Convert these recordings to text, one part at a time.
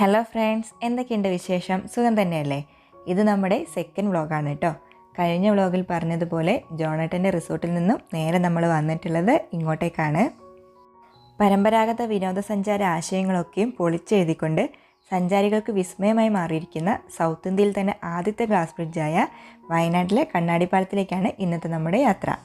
Hello friends എന്തൊക്കെയുണ്ട് വിശേഷം? സുഖം തന്നെയല്ലേ? ഇത് നമ്മുടെ സെക്കൻഡ് വ്ളോഗാണ് കേട്ടോ കഴിഞ്ഞ വ്ളോഗിൽ പറഞ്ഞതുപോലെ ജോണേട്ടന്റെ റിസോർട്ടിൽ നിന്നും നേരെ നമ്മൾ വന്നിട്ടുള്ളത് ഇങ്ങോട്ടേക്കാണ്. പരമ്പരാഗത വിനോദസഞ്ചാര ആശയങ്ങളൊക്കെയും പൊളിച്ചെഴുതിക്കൊണ്ട് സഞ്ചാരികൾക്ക് വിസ്മയമായി മാറിയിരിക്കുന്ന സൗത്ത് ഇന്ത്യയിൽ തന്നെ ആദ്യത്തെ ഗ്ലാസ് ബ്രിഡ്ജായ വയനാട്ടിലെ കണ്ണാടിപ്പാലത്തിലേക്കാണ് ഇന്നത്തെ നമ്മുടെ യാത്ര.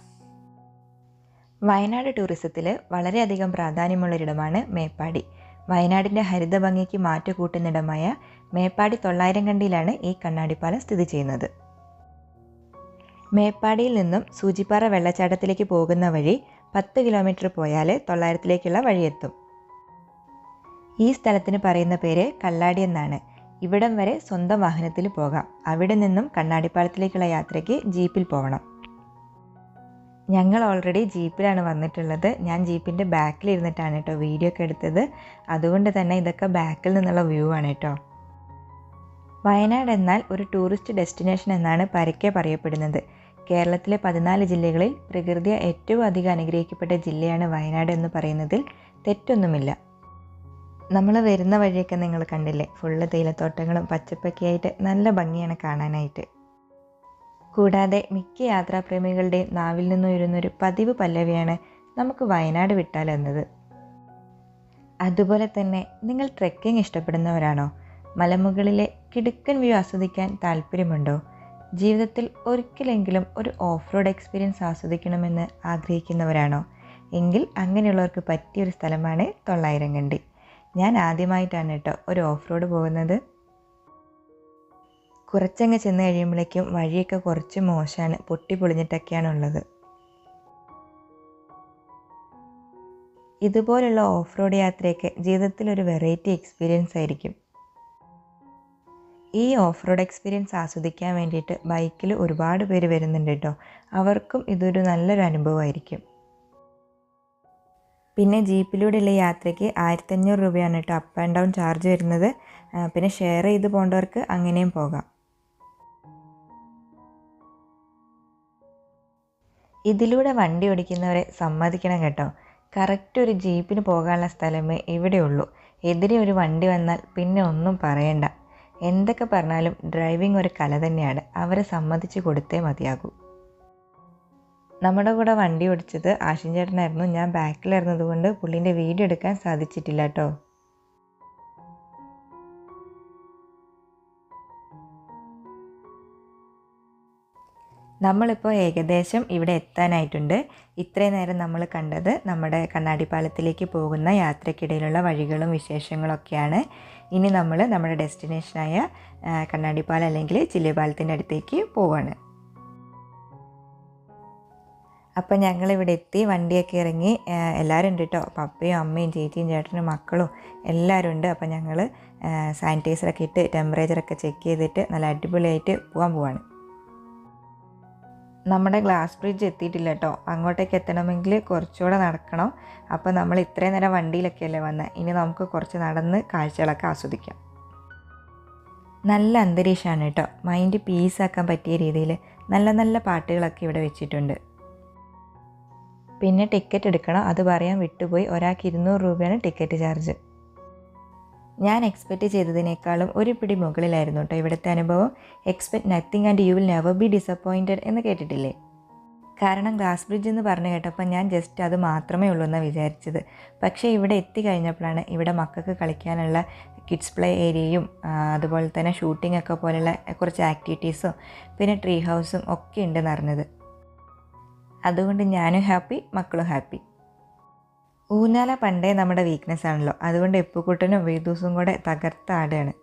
വയനാട് ടൂറിസത്തിൽ വളരെയധികം പ്രാധാന്യമുള്ളൊരിടമാണ് മേപ്പാടി. വയനാടിന്റെ ഹരിത ഭംഗിക്ക് മാറ്റുകൂട്ടുന്നിടമായ മേപ്പാടി തൊള്ളായിരം കണ്ടിയിലാണ് ഈ കണ്ണാടിപ്പാലം സ്ഥിതി ചെയ്യുന്നത്. മേപ്പാടിയിൽ നിന്നും സൂചിപ്പാറ വെള്ളച്ചാട്ടത്തിലേക്ക് പോകുന്ന വഴി പത്ത് കിലോമീറ്റർ പോയാൽ തൊള്ളായിരത്തിലേക്കുള്ള വഴിയെത്തും. ഈ സ്ഥലത്തിന് പറയുന്ന പേര് കല്ലാടി എന്നാണ്. ഇവിടം വരെ സ്വന്തം വാഹനത്തിൽ പോകാം. അവിടെ നിന്നും കണ്ണാടിപ്പാലത്തിലേക്കുള്ള യാത്രയ്ക്ക് ജീപ്പിൽ പോകണം ഞങ്ങൾ ഓൾറെഡി ജീപ്പിലാണ് വന്നിട്ടുള്ളത്. ഞാൻ ജീപ്പിന്റെ ബാക്കിൽ ഇരുന്നിട്ടാണ് കേട്ടോ വീഡിയോ ഒക്കെ എടുത്തത്. അതുകൊണ്ട് തന്നെ ഇതൊക്കെ ബാക്കിൽ നിന്നുള്ള വ്യൂ ആണ് കേട്ടോ വയനാട് എന്നാൽ ഒരു ടൂറിസ്റ്റ് ഡെസ്റ്റിനേഷൻ എന്നാണ് പരക്കെ പറയപ്പെടുന്നത്. കേരളത്തിലെ പതിനാല് ജില്ലകളിൽ പ്രകൃതിയെ ഏറ്റവും അധികം അനുഗ്രഹിക്കപ്പെട്ട ജില്ലയാണ് വയനാട് എന്ന് പറയുന്നതിൽ തെറ്റൊന്നുമില്ല. നമ്മൾ വരുന്ന വഴിയൊക്കെ നിങ്ങൾ കണ്ടില്ലേ? ഫുള്ള് തേയിലത്തോട്ടങ്ങളും പച്ചപ്പൊക്കെയായിട്ട് നല്ല ഭംഗിയാണ് കാണാനായിട്ട്. കൂടാതെ മിക്ക യാത്രാപ്രേമികളുടെയും നാവിൽ നിന്നുയരുന്നൊരു പതിവ് പല്ലവിയാണ് നമുക്ക് വയനാട് വിട്ടാൽ എന്നത്. അതുപോലെ തന്നെ നിങ്ങൾ ട്രെക്കിംഗ് ഇഷ്ടപ്പെടുന്നവരാണോ? മലമുകളിലെ കിടുക്കൻ വ്യൂ ആസ്വദിക്കാൻ താല്പര്യമുണ്ടോ ജീവിതത്തിൽ ഒരിക്കലെങ്കിലും ഒരു ഓഫ് റോഡ് എക്സ്പീരിയൻസ് ആസ്വദിക്കണമെന്ന് ആഗ്രഹിക്കുന്നവരാണോ? എങ്കിൽ അങ്ങനെയുള്ളവർക്ക് പറ്റിയൊരു സ്ഥലമാണ് തൊള്ളായിരം കണ്ടി. ഞാൻ ആദ്യമായിട്ടാണ് കേട്ടോ ഒരു ഓഫ് റോഡ് പോകുന്നത്. കുറച്ചങ്ങ് ചെന്ന് കഴിയുമ്പോഴേക്കും വഴിയൊക്കെ കുറച്ച് മോശമാണ്. പൊട്ടി പൊളിഞ്ഞിട്ടൊക്കെയാണ് ഉള്ളത് ഇതുപോലുള്ള ഓഫ് റോഡ് യാത്രയൊക്കെ ജീവിതത്തിൽ ഒരു വെറൈറ്റി എക്സ്പീരിയൻസ് ആയിരിക്കും. ഈ ഓഫ് റോഡ് എക്സ്പീരിയൻസ് ആസ്വദിക്കാൻ വേണ്ടിയിട്ട് ബൈക്കിൽ ഒരുപാട് പേര് വരുന്നുണ്ട് കേട്ടോ. അവർക്കും ഇതൊരു നല്ലൊരു അനുഭവമായിരിക്കും. പിന്നെ ജീപ്പിലൂടെയുള്ള യാത്രയ്ക്ക് ആയിരത്തഞ്ഞൂറ് രൂപയാണ് കേട്ടോ അപ്പ് ആൻഡ് ഡൗൺ ചാർജ് വരുന്നത്. പിന്നെ ഷെയർ ചെയ്ത് പോകേണ്ടവർക്ക് അങ്ങനെയും പോകാം. ഇതിലൂടെ വണ്ടി ഓടിക്കുന്നവരെ സമ്മതിക്കണം കേട്ടോ. കറക്റ്റ് ഒരു ജീപ്പിന് പോകാനുള്ള സ്ഥലമേ ഇവിടെയുള്ളൂ എതിരെ ഒരു വണ്ടി വന്നാൽ പിന്നെ ഒന്നും പറയണ്ട. എന്തൊക്കെ പറഞ്ഞാലും ഡ്രൈവിംഗ് ഒരു കല തന്നെയാണ്. അവരെ സമ്മതിച്ചു കൊടുത്തേ മതിയാകൂ. നമ്മുടെ കൂടെ വണ്ടി ഓടിച്ചത് ആഷിൻ ചേട്ടനായിരുന്നു. ഞാൻ ബാക്കിലായിരുന്നതുകൊണ്ട് പുള്ളീന്റെ വീഡിയോ എടുക്കാൻ സാധിച്ചിട്ടില്ല കേട്ടോ. നമ്മളിപ്പോൾ ഏകദേശം ഇവിടെ എത്താനായിട്ടുണ്ട്. ഇത്രയും നേരം നമ്മൾ കണ്ടത് നമ്മുടെ കണ്ണാടിപ്പാലത്തിലേക്ക് പോകുന്ന യാത്രക്കിടയിലുള്ള വഴികളും വിശേഷങ്ങളൊക്കെയാണ്. ഇനി നമ്മൾ നമ്മുടെ ഡെസ്റ്റിനേഷനായ കണ്ണാടി കണ്ണാടിപ്പാലം അല്ലെങ്കിൽ ചില്ലിപാലത്തിന്റെ അടുത്തേക്ക് പോവാണ്. അപ്പം ഞങ്ങളിവിടെ എത്തി വണ്ടിയൊക്കെ ഇറങ്ങി എല്ലാവരും ഉണ്ട് കേട്ടോ പപ്പയും അമ്മയും ചേച്ചിയും ചേട്ടനും മക്കളും എല്ലാവരും ഉണ്ട്. അപ്പം ഞങ്ങൾ സാനിറ്റൈസറൊക്കെ ഇട്ട് ടെമ്പറേച്ചറൊക്കെ ചെക്ക് ചെയ്തിട്ട് നല്ല അടിപൊളിയായിട്ട് പോകാൻ പോവാണ്. നമ്മുടെ ഗ്ലാസ് ബ്രിഡ്ജ് എത്തിയിട്ടില്ല കേട്ടോ. അങ്ങോട്ടേക്ക് എത്തണമെങ്കിൽ കുറച്ചുകൂടെ നടക്കണം. അപ്പോൾ നമ്മൾ ഇത്രയും നേരം വണ്ടിയിലൊക്കെയല്ലേ വന്നത് ഇനി നമുക്ക് കുറച്ച് നടന്ന് കാഴ്ചകളൊക്കെ ആസ്വദിക്കാം. നല്ല അന്തരീക്ഷമാണ് കേട്ടോ. മൈൻഡ് പീസാക്കാൻ പറ്റിയ രീതിയിൽ നല്ല നല്ല പാട്ടുകളൊക്കെ ഇവിടെ വെച്ചിട്ടുണ്ട്. പിന്നെ ടിക്കറ്റ് എടുക്കണം. അത് പറയാൻ വിട്ടുപോയി. ഒരാൾക്ക് ഇരുന്നൂറ് രൂപയാണ് ടിക്കറ്റ് ചാർജ് ഞാൻ എക്സ്പെക്റ്റ് ചെയ്തതിനേക്കാളും ഒരു പിടി മുകളിലായിരുന്നു കേട്ടോ ഇവിടുത്തെ അനുഭവം. Expect nothing and you will never be disappointed എന്ന് കേട്ടിട്ടില്ലേ? കാരണം ഗ്ലാസ് ബ്രിഡ്ജ് എന്ന് പറഞ്ഞു കേട്ടപ്പോൾ ഞാൻ ജസ്റ്റ് അത് മാത്രമേ ഉള്ളൂ എന്നാണ് വിചാരിച്ചത്. പക്ഷേ ഇവിടെ എത്തിക്കഴിഞ്ഞപ്പോഴാണ് ഇവിടെ മക്കൾക്ക് കളിക്കാനുള്ള കിഡ്സ് പ്ലേ ഏരിയയും അതുപോലെ തന്നെ ഷൂട്ടിംഗ് ഒക്കെ പോലെയുള്ള കുറച്ച് ആക്ടിവിറ്റീസും പിന്നെ ട്രീ ഹൗസും ഒക്കെ ഉണ്ടെന്ന് അറിഞ്ഞത്. അതുകൊണ്ട് ഞാനും ഹാപ്പി മക്കളും ഹാപ്പി ഊഞ്ഞാല പണ്ടേ നമ്മുടെ വീക്ക്നെസ് ആണല്ലോ. അതുകൊണ്ട് എപ്പുക്കുട്ടനും വേദൂസും കൂടെ തകർത്താടുകയാണ്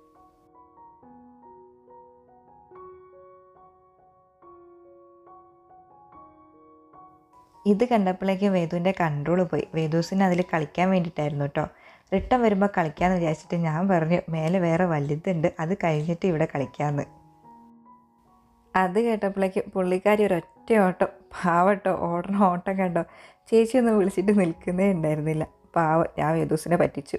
ഇത് കണ്ടപ്പോഴേക്ക് വേദുവിന്റെ കൺട്രോൾ പോയി. വേദൂസിന് അതിൽ കളിക്കാൻ വേണ്ടിയിട്ടായിരുന്നു കേട്ടോ റിട്ടേൺ വരുമ്പോൾ കളിക്കാമെന്ന് വിചാരിച്ചിട്ട് ഞാൻ പറഞ്ഞു മേലെ വേറെ വലുതുണ്ട് അത് കഴിഞ്ഞിട്ട് ഇവിടെ കളിക്കാമെന്ന് അത് കേട്ടപ്പോഴേക്ക് പുള്ളിക്കാരി ഒറ്റ ഓട്ടം. പാവട്ടോ ഓടണ ഓട്ടം കണ്ടോ? ചേച്ചി ഒന്ന് വിളിച്ചിട്ട് നിൽക്കുന്നേ ഉണ്ടായിരുന്നില്ല. പാവം ഞാൻ വേദൂസിനെ പറ്റിച്ചു.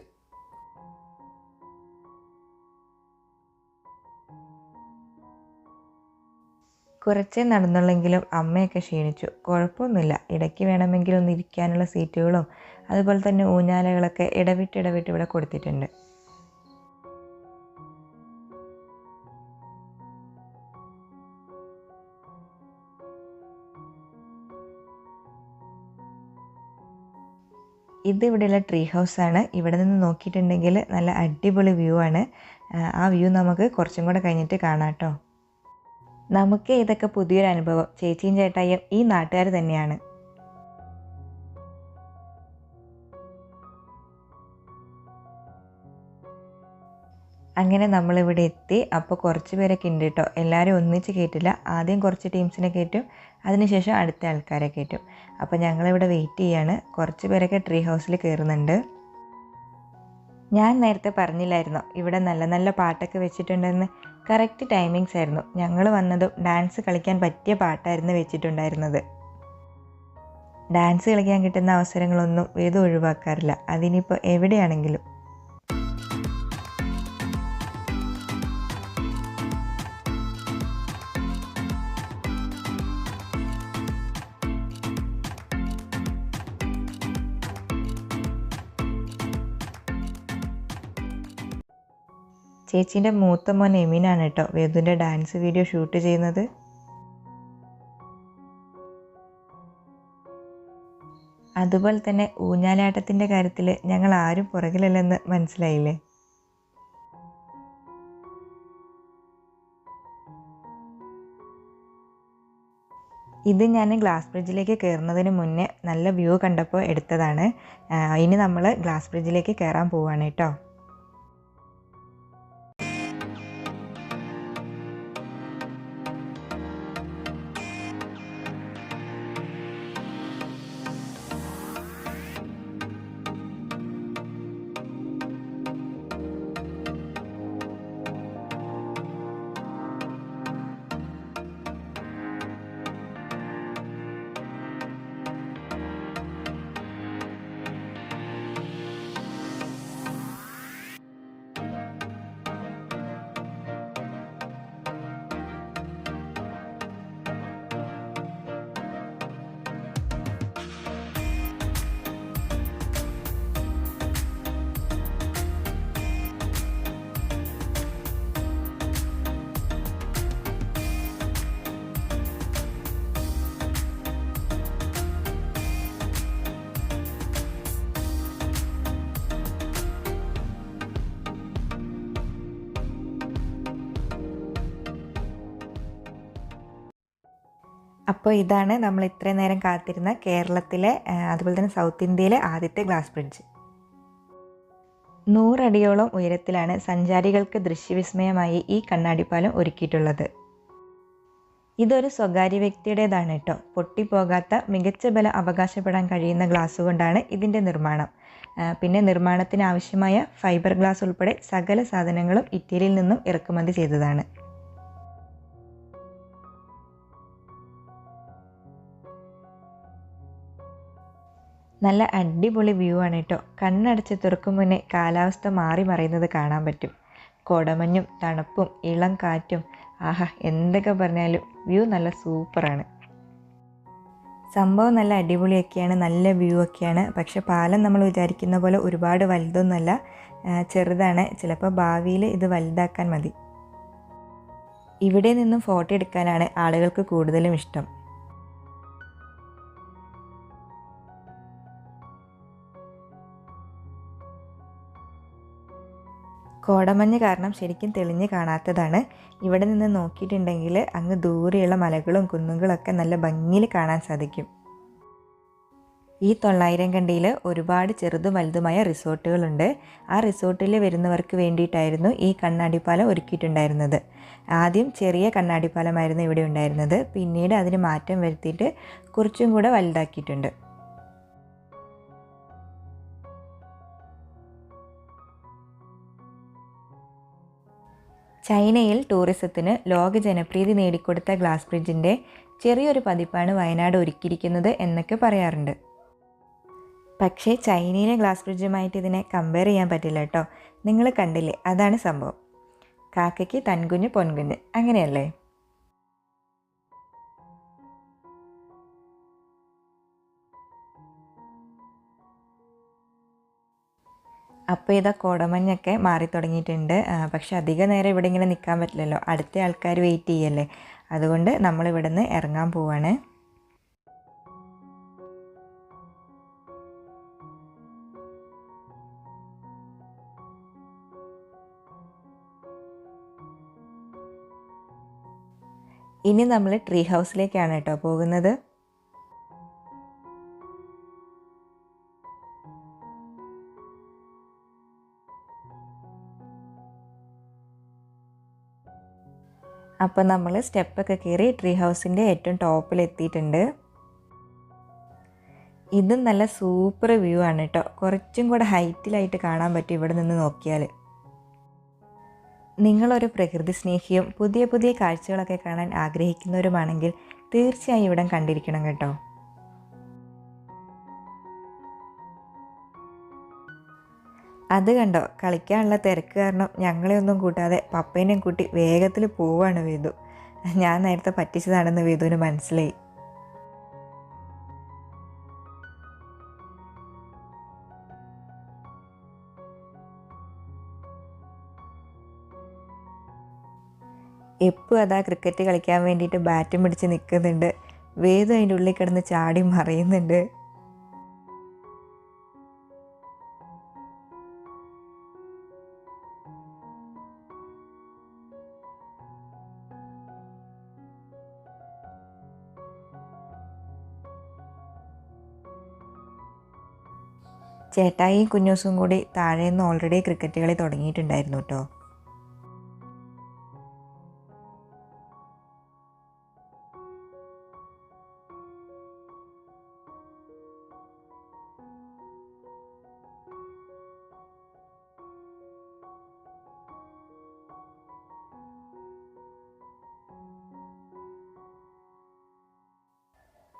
കുറച്ചേ നടന്നുള്ളെങ്കിലും അമ്മയൊക്കെ ക്ഷീണിച്ചു. കുഴപ്പമൊന്നുമില്ല. ഇടയ്ക്ക് വേണമെങ്കിൽ ഒന്ന് ഇരിക്കാനുള്ള സീറ്റുകളും അതുപോലെ തന്നെ ഊഞ്ഞാലകളൊക്കെ ഇടവിട്ട് ഇടവിട്ട് ഇവിടെ കൊടുത്തിട്ടുണ്ട്. ഇത് ഇവിടെയുള്ള ട്രീ ആണ്. ഇവിടെ നിന്ന് നോക്കിയിട്ടുണ്ടെങ്കിൽ നല്ല അടിപൊളി വ്യൂ ആണ്. ആ വ്യൂ നമുക്ക് കുറച്ചും കൂടെ കഴിഞ്ഞിട്ട് കാണാം കേട്ടോ. നമുക്ക് ഇതൊക്കെ പുതിയൊരു അനുഭവം. ചേച്ചിയും ചേട്ടായും ഈ നാട്ടുകാർ തന്നെയാണ്. അങ്ങനെ നമ്മളിവിടെ എത്തി. അപ്പോൾ കുറച്ച് പേരൊക്കെ ഉണ്ട് കേട്ടോ എല്ലാവരും ഒന്നിച്ച് കയറ്റില്ല ആദ്യം കുറച്ച് ടീംസിനെ കയറ്റും അതിനുശേഷം അടുത്ത ആൾക്കാരെ കയറ്റും അപ്പോൾ ഞങ്ങളിവിടെ വെയിറ്റ് ചെയ്യാണ്. കുറച്ച് പേരൊക്കെ ട്രീ ഹൗസിൽ കയറുന്നുണ്ട് ഞാൻ നേരത്തെ പറഞ്ഞില്ലായിരുന്നു? ഇവിടെ നല്ല നല്ല പാട്ടൊക്കെ വെച്ചിട്ടുണ്ടെന്ന്. കറക്റ്റ് ടൈമിങ്സ് ആയിരുന്നു. ഞങ്ങൾ വന്നതും ഡാൻസ് കളിക്കാൻ പറ്റിയ പാട്ടായിരുന്നു വെച്ചിട്ടുണ്ടായിരുന്നത്. ഡാൻസ് കളിക്കാൻ കിട്ടുന്ന അവസരങ്ങളൊന്നും വേദം ഒഴിവാക്കാറില്ല. അതിനിപ്പോൾ എവിടെയാണെങ്കിലും. ചേച്ചീന്റെ മൂത്ത മോൻ എമിനാണ് കേട്ടോ. വേദുവിന്റെ ഡാൻസ് വീഡിയോ ഷൂട്ട് ചെയ്യുന്നത്. അതുപോലെ തന്നെ ഊഞ്ഞാലാട്ടത്തിന്റെ കാര്യത്തിൽ ഞങ്ങൾ ആരും പുറകിലല്ലെന്ന് മനസ്സിലായില്ലേ? ഇത് ഞാൻ ഗ്ലാസ് ബ്രിഡ്ജിലേക്ക് കയറുന്നതിന് മുന്നേ നല്ല വ്യൂ കണ്ടപ്പോൾ എടുത്തതാണ്. ഇനി നമ്മൾ ഗ്ലാസ് ബ്രിഡ്ജിലേക്ക് കയറാൻ പോവുകയാണ് കേട്ടോ. അപ്പോൾ ഇതാണ് നമ്മൾ ഇത്രയും നേരം കാത്തിരുന്ന കേരളത്തിലെ അതുപോലെ തന്നെ സൗത്ത് ഇന്ത്യയിലെ ആദ്യത്തെ ഗ്ലാസ് ബ്രിഡ്ജ് നൂറടിയോളം ഉയരത്തിലാണ് സഞ്ചാരികൾക്ക് ദൃശ്യവിസ്മയമായി ഈ കണ്ണാടിപ്പാലം ഒരുക്കിയിട്ടുള്ളത്. ഇതൊരു സ്വകാര്യ വ്യക്തിയുടേതാണ് കേട്ടോ പൊട്ടിപ്പോകാത്ത മികച്ച ബലം അവകാശപ്പെടാൻ കഴിയുന്ന ഗ്ലാസ് കൊണ്ടാണ് ഇതിന്റെ നിർമ്മാണം. പിന്നെ നിർമ്മാണത്തിന് ആവശ്യമായ ഫൈബർ ഗ്ലാസ് ഉൾപ്പെടെ സകല സാധനങ്ങളും ഇറ്റലിയിൽ നിന്നും ഇറക്കുമതി ചെയ്തതാണ്. നല്ല അടിപൊളി വ്യൂ ആണ് കേട്ടോ കണ്ണടച്ച് തുറക്കും മുന്നേ കാലാവസ്ഥ മാറി മറയുന്നത് കാണാൻ പറ്റും. കോടമഞ്ഞും തണുപ്പും ഇളം കാറ്റും. ആഹാ എന്തൊക്കെ പറഞ്ഞാലും വ്യൂ നല്ല സൂപ്പറാണ് സംഭവം നല്ല അടിപൊളിയൊക്കെയാണ് നല്ല വ്യൂ ഒക്കെയാണ്. പക്ഷെ പാലം നമ്മൾ വിചാരിക്കുന്ന പോലെ ഒരുപാട് വലുതൊന്നുമല്ല. ചെറുതാണ്. ചിലപ്പോൾ ഭാവിയിൽ ഇത് വലുതാക്കാൻ മതി. ഇവിടെ നിന്നും ഫോട്ടോ എടുക്കാനാണ് ആളുകൾക്ക് കൂടുതലും ഇഷ്ടം. കോടമഞ്ഞ് കാരണം ശരിക്കും തെളിഞ്ഞ് കാണാത്തതാണ്. ഇവിടെ നിന്ന് നോക്കിയിട്ടുണ്ടെങ്കിൽ അങ്ങ് ദൂരെയുള്ള മലകളും കുന്നുകളൊക്കെ നല്ല ഭംഗിയിൽ കാണാൻ സാധിക്കും. ഈ തൊള്ളായിരം കണ്ടിയിൽ ഒരുപാട് ചെറുതും വലുതുമായ റിസോർട്ടുകളുണ്ട്. ആ റിസോർട്ടിൽ വരുന്നവർക്ക് വേണ്ടിയിട്ടായിരുന്നു ഈ കണ്ണാടിപ്പാലം ഒരുക്കിയിട്ടുണ്ടായിരുന്നത്. ആദ്യം ചെറിയ കണ്ണാടിപ്പാലമായിരുന്നു ഇവിടെ ഉണ്ടായിരുന്നത്. പിന്നീട് അതിന് മാറ്റം വരുത്തിയിട്ട് കുറച്ചും കൂടെ വലുതാക്കിയിട്ടുണ്ട്. ചൈനയിൽ ടൂറിസത്തിന് ലോക ജനപ്രീതി നേടിക്കൊടുത്ത ഗ്ലാസ് ബ്രിഡ്ജിന്റെ ചെറിയൊരു പതിപ്പാണ് വയനാട് ഒരുക്കിയിരിക്കുന്നത് എന്നൊക്കെ പറയാറുണ്ട്. പക്ഷേ ചൈനയിലെ ഗ്ലാസ് ബ്രിഡ്ജുമായിട്ട് ഇതിനെ കമ്പയർ ചെയ്യാൻ പറ്റില്ല കേട്ടോ. നിങ്ങൾ കണ്ടില്ലേ? അതാണ് സംഭവം. കാക്കയ്ക്ക് തൻകുഞ്ഞ് പൊൻകുഞ്ഞ്. അങ്ങനെയല്ലേ? അപ്പോൾ ഇതാ കോടമഞ്ഞൊക്കെ മാറി തുടങ്ങിയിട്ടുണ്ട്. പക്ഷേ അധിക നേരം ഇവിടെ ഇങ്ങനെ നിൽക്കാൻ പറ്റില്ലല്ലോ. അടുത്ത ആൾക്കാർ വെയിറ്റ് ചെയ്യല്ലേ. അതുകൊണ്ട് നമ്മളിവിടെ നിന്ന് ഇറങ്ങാൻ പോവാണ്. ഇനി നമ്മൾ ട്രീ ഹൗസിലേക്കാണ് കേട്ടോ പോകുന്നത്. അപ്പോൾ നമ്മൾ സ്റ്റെപ്പൊക്കെ കയറി ട്രീ ഹൗസിന്റെ ഏറ്റവും ടോപ്പിൽ എത്തിയിട്ടുണ്ട്. ഇതും നല്ല സൂപ്പർ വ്യൂ ആണ് കേട്ടോ. കുറച്ചും കൂടെ ഹൈറ്റിലായിട്ട് കാണാൻ പറ്റും ഇവിടെ നിന്ന് നോക്കിയാൽ. നിങ്ങളൊരു പ്രകൃതി സ്നേഹിയും പുതിയ പുതിയ കാഴ്ചകളൊക്കെ കാണാൻ ആഗ്രഹിക്കുന്നവരുമാണെങ്കിൽ തീർച്ചയായും ഇവിടം കണ്ടിരിക്കണം കേട്ടോ. അത് കണ്ടോ? കളിക്കാനുള്ള തിരക്ക് കാരണം ഞങ്ങളെ ഒന്നും കൂട്ടാതെ പപ്പേനെയും കൂട്ടി വേഗത്തിൽ പോവാണ് വേദു ഞാൻ നേരത്തെ പറ്റിച്ചതാണെന്ന് വേദുവിന് മനസ്സിലായി. എപ്പോൾ അതാ ക്രിക്കറ്റ് കളിക്കാൻ വേണ്ടിയിട്ട് ബാറ്റും പിടിച്ച് നിൽക്കുന്നുണ്ട്. വേദം അതിന്റെ ഉള്ളിൽ കിടന്ന് ചാടി മറിയുന്നുണ്ട്. ചേട്ടായിയും കുഞ്ഞൂസും കൂടി താഴെ നിന്ന് ഓൾറെഡി ക്രിക്കറ്റ് കളി തുടങ്ങിയിട്ടുണ്ടായിരുന്നു കേട്ടോ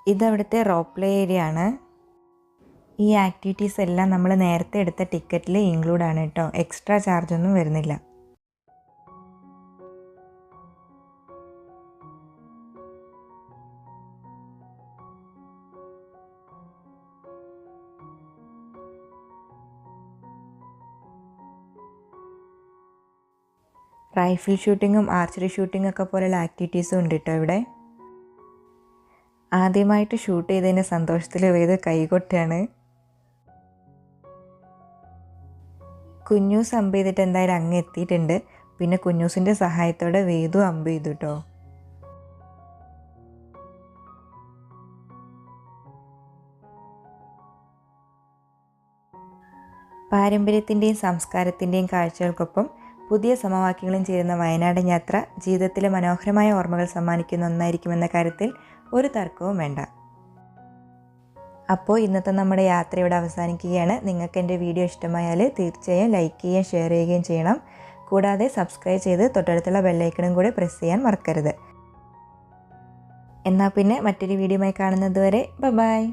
ഇതവിടുത്തെ റോപ്ലേ ഏരിയ ആണ് ഈ ആക്ടിവിറ്റീസ് എല്ലാം നമ്മൾ നേരത്തെ എടുത്ത ടിക്കറ്റിൽ ഇൻക്ലൂഡ് ആണ് കേട്ടോ എക്സ്ട്രാ ചാർജ് ഒന്നും വരുന്നില്ല. റൈഫിൾ ഷൂട്ടിങ്ങും ആർച്ചറി ഷൂട്ടിംഗ് ഒക്കെ പോലെയുള്ള ആക്ടിവിറ്റീസും ഉണ്ട് കേട്ടോ ഇവിടെ. ആദ്യമായിട്ട് ഷൂട്ട് ചെയ്തതിന്റെ സന്തോഷത്തിൽ വേദ കൈകൊട്ടാണ്. കുഞ്ഞൂസ് അമ്പ് ചെയ്തിട്ട് എന്തായാലും അങ്ങ് എത്തിയിട്ടുണ്ട്. പിന്നെ കുഞ്ഞൂസിന്റെ സഹായത്തോടെ വേദു അമ്പ് ചെയ്തു കേട്ടോ പാരമ്പര്യത്തിന്റെയും സംസ്കാരത്തിന്റെയും കാഴ്ചകൾക്കൊപ്പം പുതിയ സമവാക്യങ്ങളും ചേരുന്ന വയനാടൻ യാത്ര ജീവിതത്തിലെ മനോഹരമായ ഓർമ്മകൾ സമ്മാനിക്കുന്ന ഒന്നായിരിക്കുമെന്ന കാര്യത്തിൽ ഒരു തർക്കവും വേണ്ട. അപ്പോൾ ഇന്നത്തെ നമ്മുടെ യാത്ര ഇവിടെ അവസാനിക്കുകയാണ്. നിങ്ങൾക്ക് എന്റെ വീഡിയോ ഇഷ്ടമായാൽ തീർച്ചയായും ലൈക്ക് ചെയ്യുകയും ഷെയർ ചെയ്യുകയും ചെയ്യണം. കൂടാതെ സബ്സ്ക്രൈബ് ചെയ്ത് തൊട്ടടുത്തുള്ള ബെല്ലൈക്കണും കൂടി പ്രസ് ചെയ്യാൻ മറക്കരുത്. എന്നാൽ പിന്നെ മറ്റൊരു വീഡിയോയുമായി കാണുന്നത് വരെ ബൈ